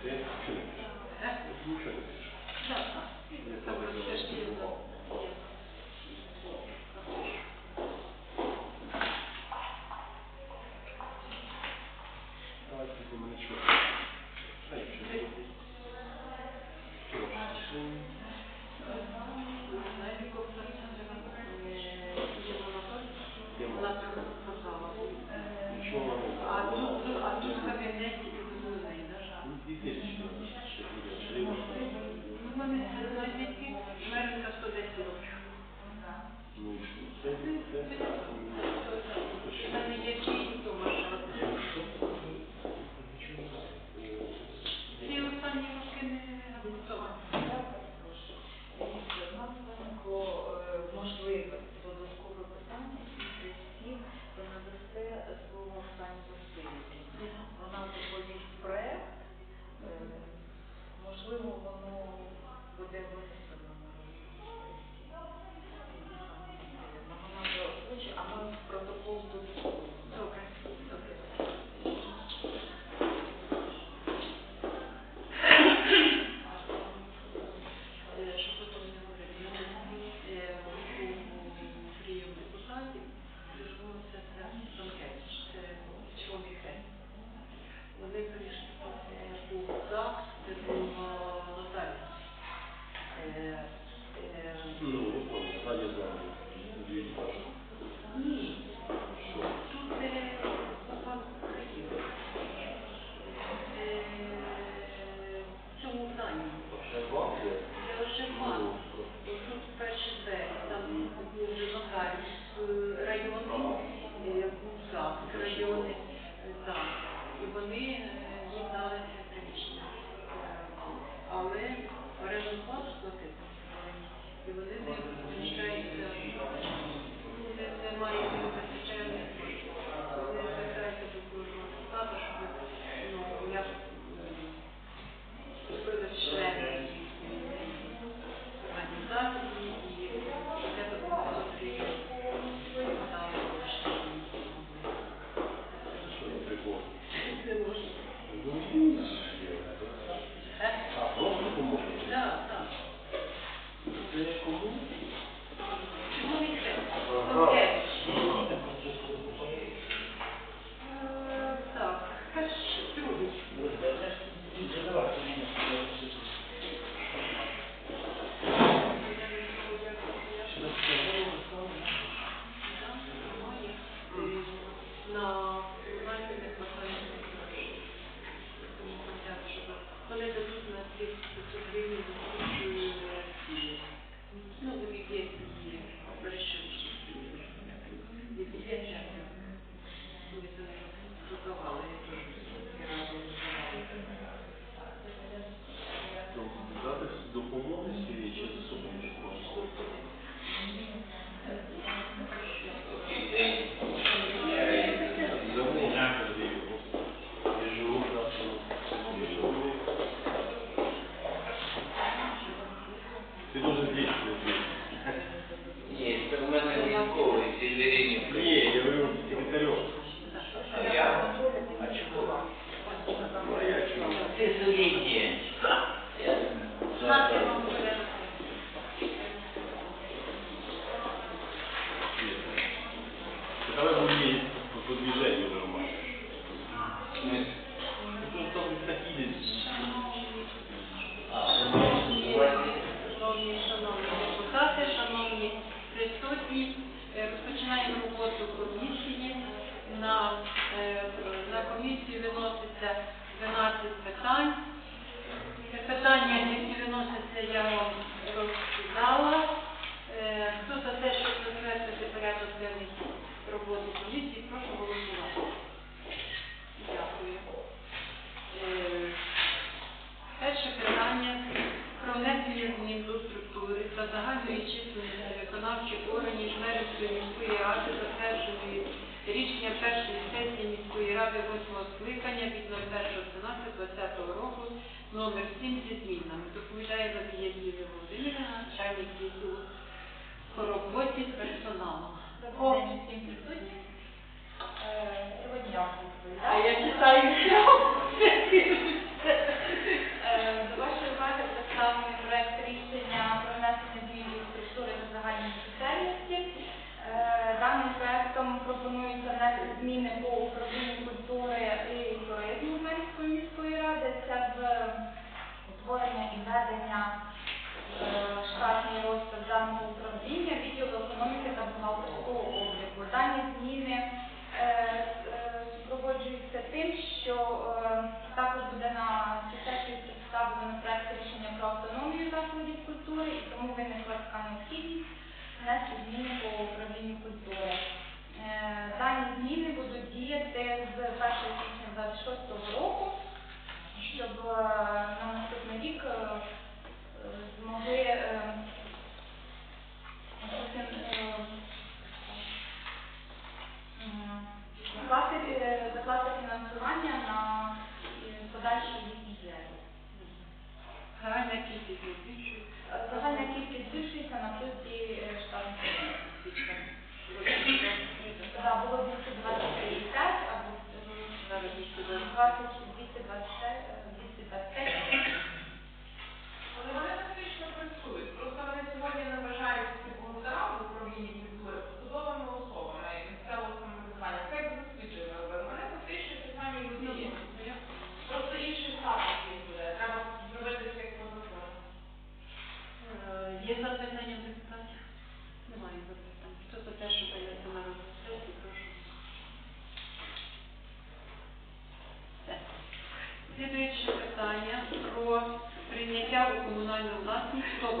különös. Különös. Különös.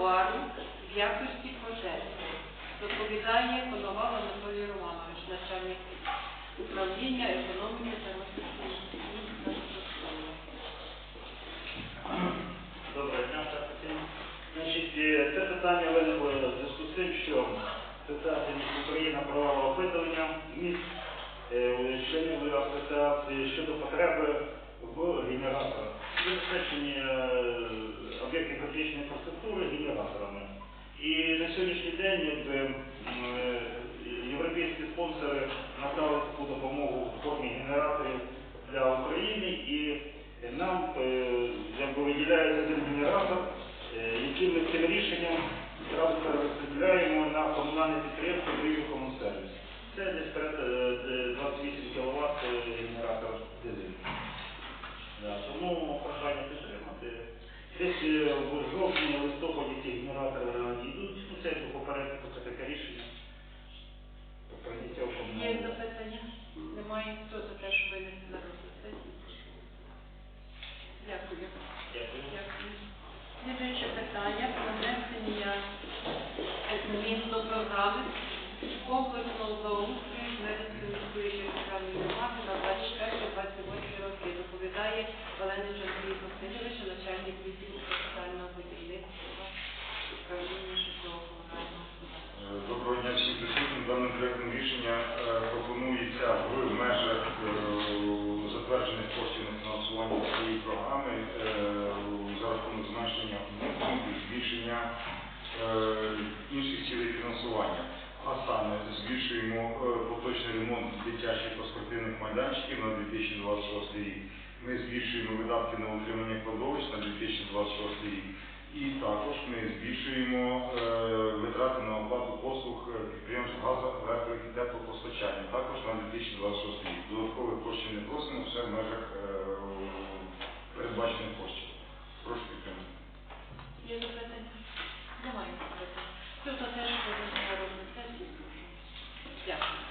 Товару в якості пожежі. Доповідає Коновал Анатолій Романович, начальник управління економіки та. Доброго дня. Значить, е, це питання виникло в зв'язку з тим, що Асоціація Україна провела опитування міст членів асоціації щодо потреби в генераторах. Забезпечення е, об'єктів критичної інфраструктури генераторами. І на сьогоднішній день якби, е, європейські спонсори надали таку допомогу в формі генераторів для України і нам е, якби виділяється один генератор, е, який ми цим рішенням зразу перерозподіляємо на комунальне підприємство «Брів'ю Комунсервіс». Це десь перед е, 28 кВт генератор дизель. Тому прохання. Десь е, в жовтні, листопаді ці генератори йдуть, Ну, це попередньо це таке рішення. Є запитання? Немає. Хто дитячих та спортивних майданчиків на 2026 рік. Ми збільшуємо видатки на утримання кладовищ на 2026 рік. І також ми збільшуємо е, витрати на оплату послуг е, підприємств газу, електро і теплопостачання, також на 2026 рік. Додаткових коштів не просимо, все в межах е, передбачених коштів. Прошу підтримати. Є запитання? Немає запитань. Хто за те. Дякую.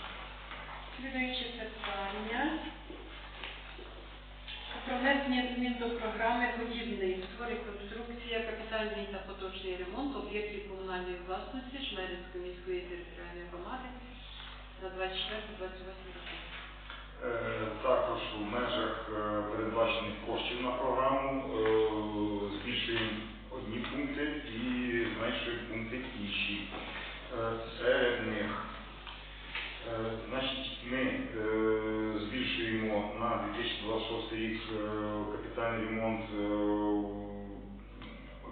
Слідуюче питання. Про внесення змін до програми будівництво, реконструкція, капітальний та поточний ремонт об'єктів комунальної власності Жмеринської міської територіальної громади на 24-28 роки. Також в межах е, передбачених коштів на програму е, збільшуємо одні пункти і зменшуємо пункти інші. Е, Серед них значить, ми е, збільшуємо на 2026 рік е, капітальний ремонт е,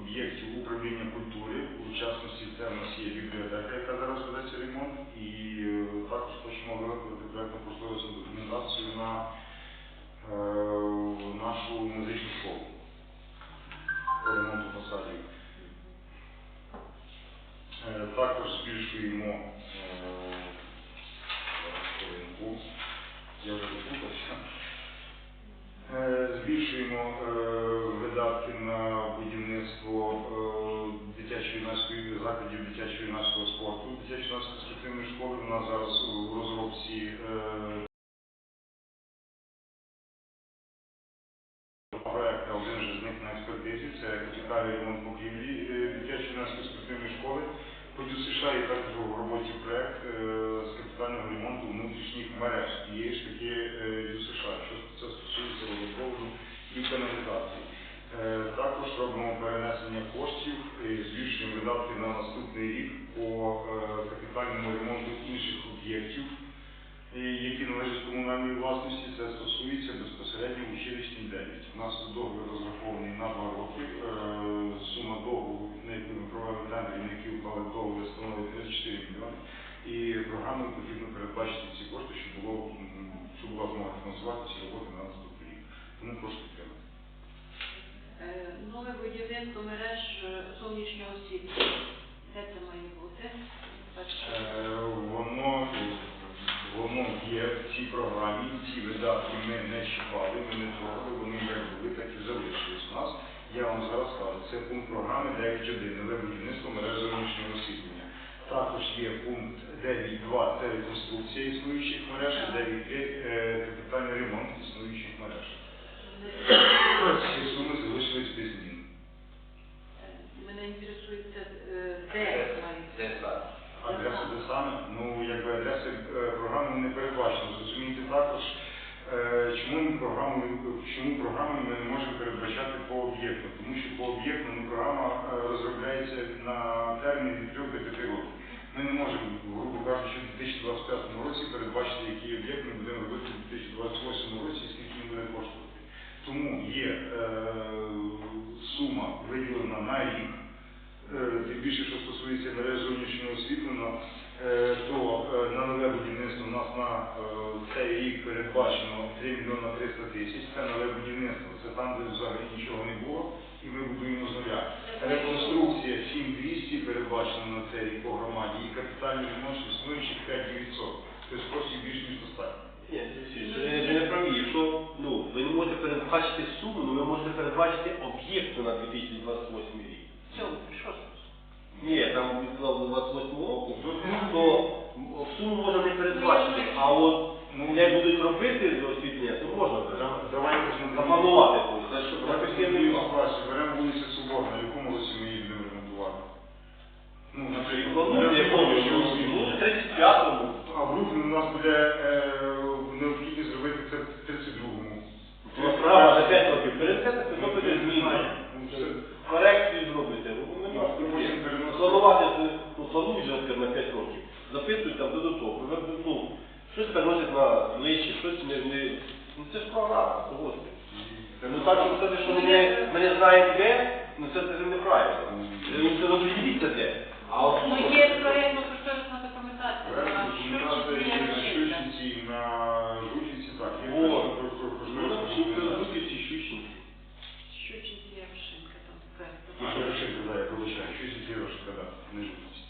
об'єктів управління культури. У частності це в нас є бібліотека, яка зараз ведеться ремонт, і е, також хочемо виготовити проєктну кошторисну документацію на е, нашу музичну школу по ремонту фасадів. Е, Також збільшуємо збільшуємо е, видатки на будівництво е, дитячо-юнацької закладів дитячо-юнацького спорту. Дитячо-юнацької спортивної школи у нас зараз в розробці. Е, Проєкт один вже з них на експертизі, це капітальний ремонт покрівлі дитячої юнацької спортивної школи. Поділ США є також в роботі проект з капітального ремонту внутрішніх мереж. Є ж такі і каналізації. Е, Також робимо перенесення коштів і збільшуємо видатки на наступний рік по е, капітальному ремонту інших об'єктів, які належать комунальній власності. Це стосується безпосередньо училищний 9. У нас договір розрахований на два роки. Е, Сума договору, на яку ми провели тендер, на які уклали договір, становить 34 мільйони. І програмою потрібно передбачити ці кошти, щоб щоб була змога фінансувати ці роботи на наступний. Тому прошу підтримати. Е, Нове будівництво мереж е, зовнішнього освітлення. Де це має бути? Е, Воно, воно є в цій програмі, ці видатки ми не чіпали, ми не трогали, вони як були, так і залишились у нас. Я вам зараз кажу, це пункт програми 9.1, нове будівництво мереж зовнішнього освітлення. Також є пункт 9.2, це реконструкція існуючих мереж, і 9.3 е, капітальний ремонт існуючих мереж. Ці суми залишились без змін. Мене інтересує це, е, де. Саме? Ну, якби адреси е, програми не передбачено. Зрозумійте також, е, чому ми програму, чому програми ми не можемо передбачати по об'єкту. Тому що по об'єкту ну, програма е, розробляється на термін від 3 до 5 років. Ми не можемо, грубо кажучи, в 2025 році передбачити, який об'єкт ми будемо робити в 2028 році і скільки він буде коштувати. Тому є е, Ситуацію. Беремо вулицю Соборна, в якому році ми її будемо ремонтувати? Ну, наприклад, Плануєте, я беремо помню, зовнішнього ну, освітлення. в 35-му. А в Брукліні у нас буде е, необхідність зробити це в 32-му. Ну, Справа за 5 років. Перед цим це зробите Не зміни. знаю. Ну, це- Корекцію зробите. Ну, нема Ну, проблем. потім переносити. Планувати, ну, планують же скажімо, на 5 років. Запитують там додатково. Ви, Ну, щось переносять на ближче, щось не, не... Ну, це ж програма, погодьте. Ну так, що сказати, що ми не, ми не знаємо де, ну це, це неправильно. Ну, це розуміється де. А от Ну, є проєктно-кошторисна документація. Беремо на документацію Щучинці, і на Ярошинка. Щучинці, і на Жуківці, так. Є О, про- про- про- ну, про- напишіть, про- Жуківці, Щучинці. Щучинці, Ярошинка, там проєкт. А, Ярошинка, да, я пробачаю. Щучинці, Ярошинка, да, не Жуківці.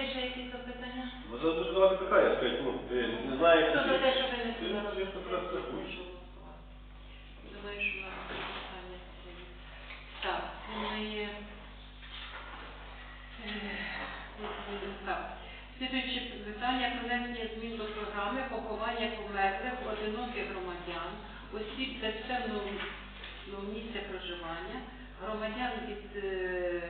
Є ще якісь запитання? Ви задавати задавати питання, скажіть, ну, е, не знаю, як Хто за це. те, що винести на Я розгляд якраз сесії, рахую. прошу голосувати. Думаю, що на питання це є. Так, це не є... е, Так. Слідуюче питання про внесення змін до програми поховання померлих одиноких громадян, осіб без певного ну, місця проживання, громадян від е,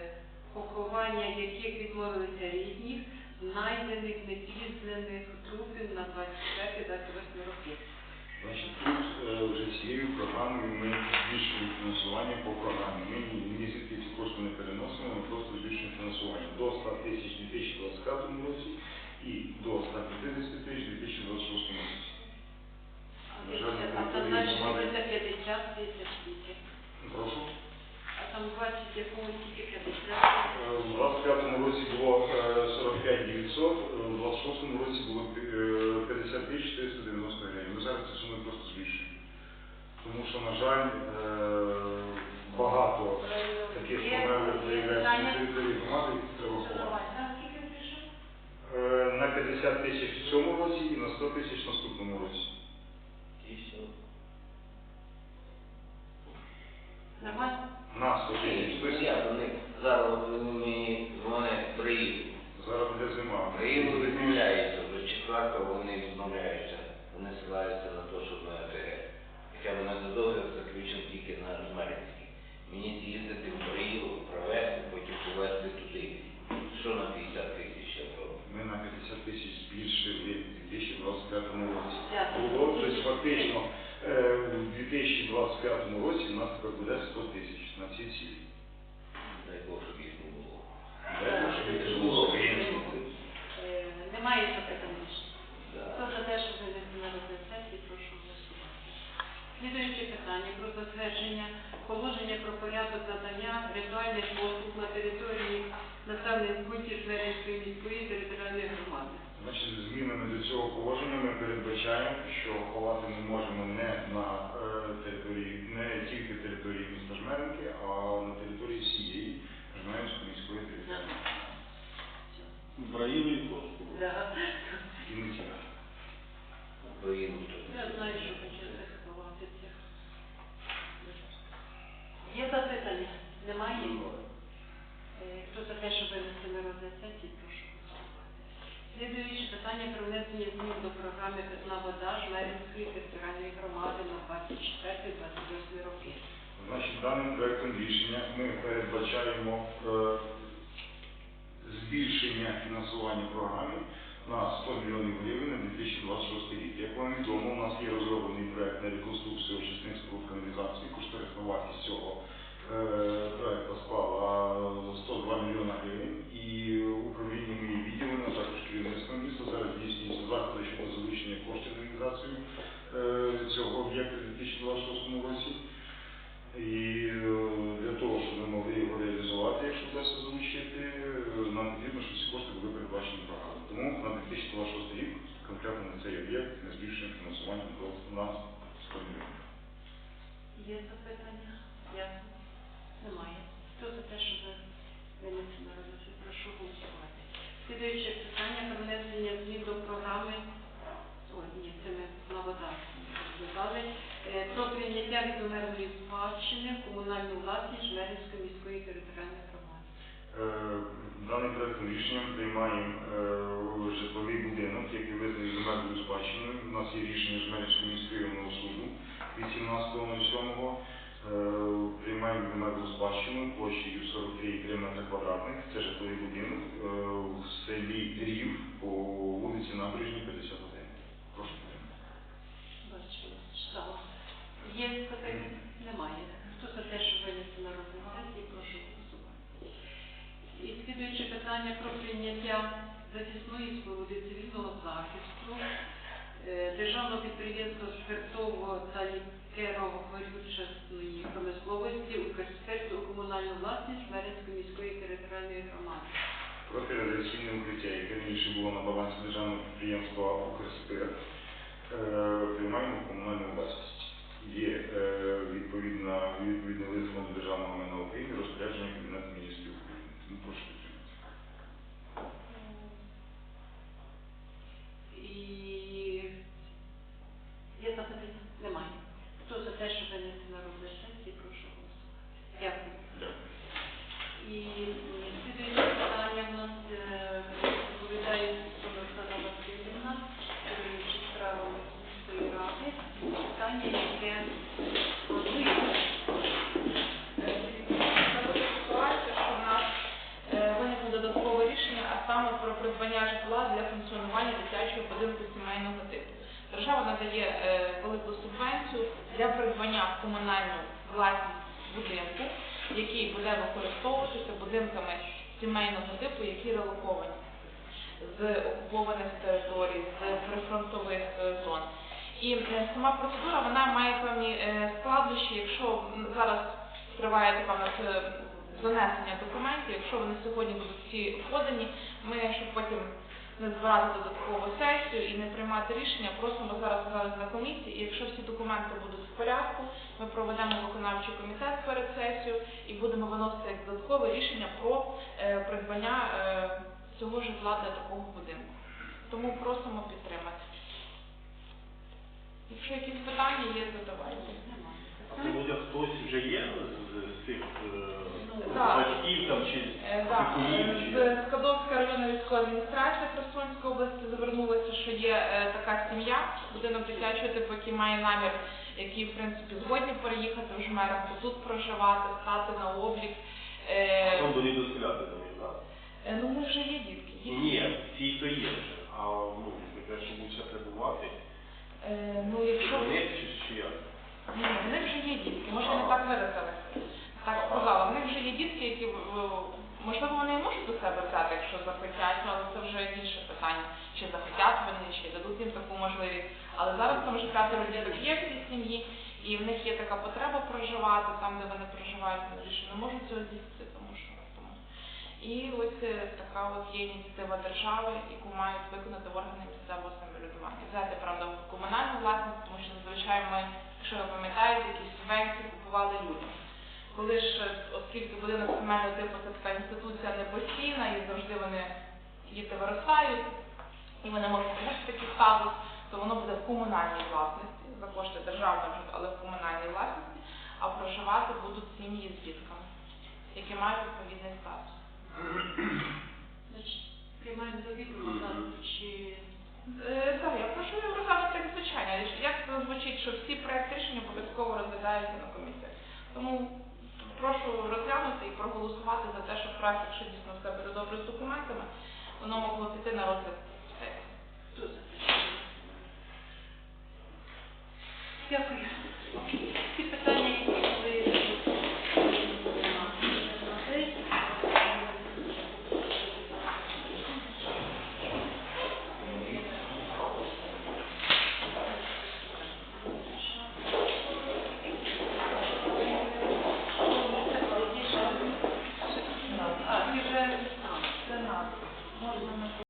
поховання яких відмовилися рідних, знайдених непізнаних трупів на 24-28 роки. Значить, тут е, вже цією програмою ми збільшуємо фінансування по програмі. Ми ні ні звідки ці кошти не переносимо, ми просто збільшуємо фінансування до 100 тисяч у 2025 році на 100 тисяч в наступному році. І все. Нормально? На 100 тисяч. Ну, Тобто я до них. Зараз вони мені дзвонять, приїду. зараз буде зима. Приїду, відмовляється вже розмовляються, вони ссилаються на те, що на АТГ. Хоча в нас договір заключений тільки на Жмеринський. Мені з'їздити в Брилу, провести, потім повезти туди. Що на 50 тисяч я зроблю? Ми на 50 тисяч збільшили 2025 році. Дякую. Тобто фактично е, у 2025 році у нас тепер буде 100 тисяч на ці цілі. Дай Бог, щоб їх не було. Дай Бог, щоб їх не було. Е, Немає запитань. Хто за те, щоб винести на розгляд сесії, прошу голосувати. Слідуюче питання про затвердження положення про порядок надання ритуальних послуг на території населених пунктів Жмеринської міської територіальної громади. Значить, змінами до цього положення ми передбачаємо, що ховати ми можемо не на е, території, не тільки території міста Жмеринки, а на території всієї Жмеринської міської території. Браїли і просто. Да. І не тільки. Україну тут. Я знаю, що хотіли сховати цих. Є запитання? Немає? Е, Хто за те, щоб винести на розгляд сесії. Слідуюче питання про внесення змін до програми «Питна вода» Жмеринської територіальної громади на 24-28 роки. Значить, даним проектом рішення ми передбачаємо е, збільшення фінансування програми на 100 мільйонів гривень на 2026 рік. Як вам відомо, у нас є розроблений проект на реконструкцію очисних споруд каналізації. Кошторисна вартість цього проекту склала 102 мільйона гривень. І управлінням і відділами, а також керівництвом міста зараз здійснюється заходи щодо залучення коштів на реалізацію е, цього об'єкту у 2026 році. І е, для того, щоб ми могли його реалізувати, якщо вдасться залучити, е, нам потрібно, щоб ці кошти були передбачені в. Тому на 2026 рік конкретно на цей об'єкт ми збільшуємо фінансування до на 100 мільйонів. Є запитання? Ясно? Немає. Хто за те, щоб винести на розгляд сесії, прошу голосувати. Слідуюче питання про внесення змін до програми Ой, ні, це ми на вода. Е, Про прийняття відомерної спадщини в комунальну власність Жмеринської міської територіальної громади. Е, Даним проектом рішенням приймаємо е, житловий будинок, який визнаний земельною спадщиною. У нас є рішення Жмеринського міського районного суду від 17.07. Е, Приймаємо земельну спадщину площею 43,3 метри квадратних. Це житловий будинок селі Рів по вулиці Набережній 51. Прошу підтримати. Бачу, читала. Є запитання? Немає. Хто за те, щоб винести на розгляд прошу голосувати. І слідуюче питання про прийняття захисної споруди цивільного захисту е, державного підприємства спиртового та лікеро-горючої промисловості у комунальну власність Жмеринської міської територіальної громади. Профілізаційне укриття, яке раніше було на балансі державного підприємства «Укрспирт», е, приймаємо комунальну власність. Є відповідна, відповідний лист державного комунальну власність будинку, який буде використовуватися будинками сімейного типу, які релоковані з окупованих територій, з прифронтових зон. І е, сама процедура вона має певні е, складнощі, якщо зараз триває така е, занесення документів, якщо вони сьогодні будуть всі подані, ми, щоб потім не збирати додаткову сесію і не приймати рішення, просимо зараз зараз на комісії, і якщо всі документи будуть в порядку, ми проведемо виконавчий комітет перед сесією і будемо виносити як додаткове рішення про е, придбання е, цього житла для такого будинку. Тому просимо підтримати. Якщо якісь питання є, задавайте. А це буде хтось вже є з, з цих е, Так. батьків там чи Е, Так, з Скадовська районна військова адміністрація Херсонської області звернулася, що є е, така сім'я, будинок дитячого типу, який має намір, які в принципі згодні переїхати в Жмеринку, тут проживати, стати на облік. Е, Там до них доселяти до них, так? е, Ну ми вже є дітки. Ні, ні, ті, хто є вже. А ну, таке, що будуть ще перебувати. Е, Ну якщо Вони чи, чи як? Ні, в них вже є дітки, може не так виразилися. Так сказала, в них вже є дітки, які в- можливо вони і можуть до себе взяти, якщо захотять, але це вже інше питання, чи захотять вони, чи дадуть їм таку можливість. Але зараз там вже п'ятеро діток є в цій сім'ї, і в них є така потреба проживати там, де вони проживають, вони більше не можуть цього здійснити, тому що тому. І ось е, така от є ініціатива держави, яку мають виконати органи місцевого самоврядування. Взяти, правда, в комунальну власність, тому що зазвичай ми, якщо ви пам'ятаєте, якісь субвенції купували людям. Коли ж, оскільки будинок сімейного типу це така інституція не постійна і завжди вони діти виростають, і вони можуть отримати такий статус, то воно буде в комунальній власності, за кошти державної, вже, але в комунальній власності, а проживати будуть сім'ї з дітками, які мають відповідний статус. Значить, приймаємо до відома, чи Е, Так, я прошу його розглянути як звичайно. Як це звучить, що всі проекти рішення обов'язково розглядаються на комісіях. Тому прошу розглянути і проголосувати за те, щоб проект, якщо дійсно все буде добре з документами, воно могло піти на розгляд. Дякую.